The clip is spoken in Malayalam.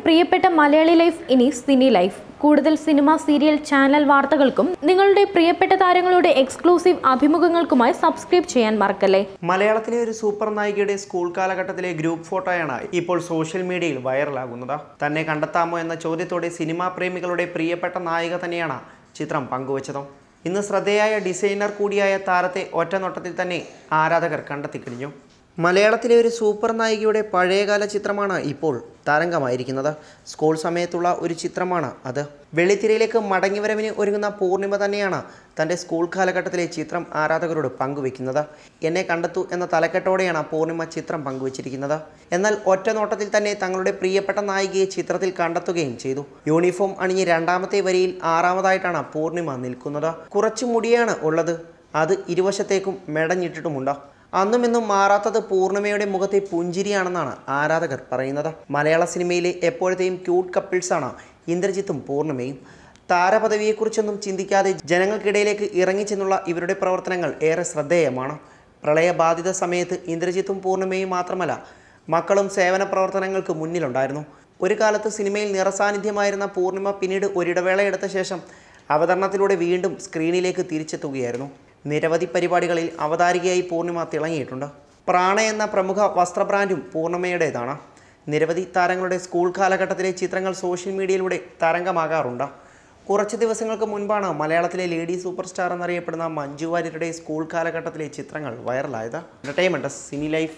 പ്രിയപ്പെട്ട മലയാളി ലൈഫ് ഇനി സിനി ലൈഫ്. കൂടുതൽ സിനിമ സീരിയൽ ചാനൽ വാർത്തകൾക്കും നിങ്ങളുടെ പ്രിയപ്പെട്ട താരങ്ങളുടെ എക്സ്ക്ലൂസീവ് അഭിമുഖങ്ങൾക്കുമായി സബ്സ്ക്രൈബ് ചെയ്യാൻ മറക്കല്ലേ. മലയാളത്തിലെ ഒരു സൂപ്പർ നായികയുടെ സ്കൂൾ കാലഘട്ടത്തിലെ ഗ്രൂപ്പ് ഫോട്ടോയാണ് ഇപ്പോൾ സോഷ്യൽ മീഡിയയിൽ വൈറലാകുന്നത്. തന്നെ കണ്ടെത്താമോ എന്ന ചോദ്യത്തോടെ സിനിമാ പ്രേമികളുടെ പ്രിയപ്പെട്ട നായിക തന്നെയാണ് ചിത്രം പങ്കുവച്ചതും. ഇന്ന് ശ്രദ്ധേയായ ഡിസൈനർ കൂടിയായ താരത്തെ ഒറ്റനോട്ടത്തിൽ തന്നെ ആരാധകർ കണ്ടെത്തിക്കഴിഞ്ഞു മലയാളത്തിലെ ഒരു സൂപ്പർ നായികയുടെ പഴയകാല ചിത്രമാണ് ഇപ്പോൾ താരംഗമായിരിക്കുന്നത്. സ്കൂൾ സമയത്തുള്ള ഒരു ചിത്രമാണ് അത്. വെള്ളിത്തിരയിലേക്ക് മടങ്ങിവരവിന് ഒരുങ്ങുന്ന പൂർണിമ തന്നെയാണ് തന്റെ സ്കൂൾ കാലഘട്ടത്തിലെ ചിത്രം ആരാധകരോട് പങ്കുവെക്കുന്നത് എന്നെ കണ്ടെത്തു എന്ന തലക്കെട്ടോടെയാണ് പൂർണിമ ചിത്രം പങ്കുവച്ചിരിക്കുന്നത്. എന്നാൽ ഒറ്റ നോട്ടത്തിൽ തന്നെ തങ്ങളുടെ പ്രിയപ്പെട്ട നായികയെ ചിത്രത്തിൽ കണ്ടെത്തുകയും ചെയ്തു. യൂണിഫോം അണിഞ്ഞ് രണ്ടാമത്തെ വരിയിൽ ആറാമതായിട്ടാണ് പൂർണിമ നിൽക്കുന്നത്. കുറച്ച് മുടിയാണ് ഉള്ളത്. അത് ഇരുവശത്തേക്കും മെടഞ്ഞിട്ടിട്ടുമുണ്ട്. അന്നും ഇന്നും മാറാത്തത് പൂർണിമയുടെ മുഖത്തെ പുഞ്ചിരിയാണെന്നാണ് ആരാധകർ പറയുന്നത്. മലയാള സിനിമയിലെ എപ്പോഴത്തെയും ക്യൂട്ട് കപ്പിൾസാണ് ഇന്ദ്രജിത്തും പൂർണിമയും താരപദവിയെക്കുറിച്ചൊന്നും ചിന്തിക്കാതെ ജനങ്ങൾക്കിടയിലേക്ക് ഇറങ്ങിച്ചെന്നുള്ള ഇവരുടെ പ്രവർത്തനങ്ങൾ ഏറെ ശ്രദ്ധേയമാണ്. പ്രളയബാധിത സമയത്ത് ഇന്ദ്രജിത്തും പൂർണിമയും മാത്രമല്ല മക്കളും സേവന പ്രവർത്തനങ്ങൾക്ക് മുന്നിലുണ്ടായിരുന്നു. ഒരു കാലത്ത് സിനിമയിൽ നിറസാന്നിധ്യമായിരുന്ന പൂർണിമ പിന്നീട് ഒരിടവേള എടുത്ത ശേഷം അവതരണത്തിലൂടെ വീണ്ടും സ്ക്രീനിലേക്ക് തിരിച്ചെത്തുകയായിരുന്നു. നിരവധി പരിപാടികളിൽ അവതാരികയായി പൂർണിമ തിളങ്ങിയിട്ടുണ്ട്? പ്രാണ എന്ന പ്രമുഖ വസ്ത്ര ബ്രാൻഡും പൂർണിമയുടേതാണ്. നിരവധി താരങ്ങളുടെ സ്കൂൾ കാലഘട്ടത്തിലെ ചിത്രങ്ങൾ സോഷ്യൽ മീഡിയയിലൂടെ തരംഗമാകാറുണ്ട്? കുറച്ച് ദിവസങ്ങൾക്ക് മുൻപാണ് മലയാളത്തിലെ ലേഡി സൂപ്പർ സ്റ്റാർ എന്നറിയപ്പെടുന്ന മഞ്ജു വാര്യരുടെ സ്കൂൾ കാലഘട്ടത്തിലെ ചിത്രങ്ങൾ വൈറലായത്. Entertainment Sini life